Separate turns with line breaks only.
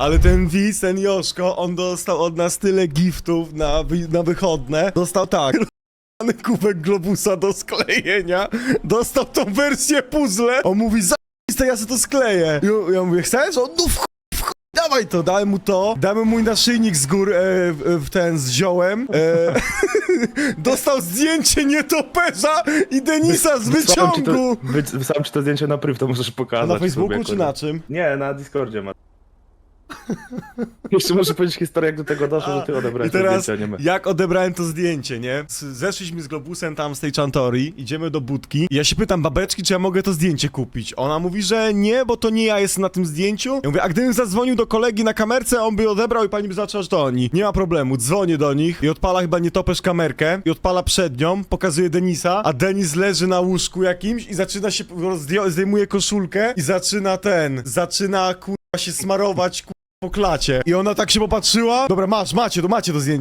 Ale ten widz, ten Joszko, on dostał od nas tyle giftów na, wy- na wychodne. Dostał tak. kubek globusa do sklejenia. Dostał tą wersję puzzle. On mówi, za ja sobie to skleję. Ja, ja mówię, chcesz? On, no w chuj, w chuj, dawaj to. Dałem mu to. Dałem mój naszyjnik z gór e, w, w ten z ziołem. E, dostał zdjęcie nietoperza i Denisa z
Wysłałem ci to-
wyciągu.
wy- Wysłałem ci to zdjęcie na priv, to możesz pokazać
na Facebooku
sobie,
czy
kurde.
na czym?
Nie, na Discordzie ma. Jeszcze muszę powiedzieć historię, jak do tego doszło, że ty odebrałeś
I teraz,
to zdjęcie, a nie my.
jak odebrałem to zdjęcie, nie? Z- Zeszliśmy z Globusem tam z tej Chantori, idziemy do budki i ja się pytam babeczki, czy ja mogę to zdjęcie kupić. Ona mówi, że nie, bo to nie ja jestem na tym zdjęciu. Ja mówię, a gdybym zadzwonił do kolegi na kamerce, on by odebrał i pani by zaczęła, że to oni. Nie ma problemu, dzwonię do nich i odpala chyba nietoperz kamerkę i odpala przed nią, pokazuje Denisa, a Denis leży na łóżku jakimś i zaczyna się, zdejmuje koszulkę i zaczyna ten, zaczyna kurwa się smarować kurwa po klacie. I ona tak się popatrzyła, dobra masz, macie, to macie to zdjęcie.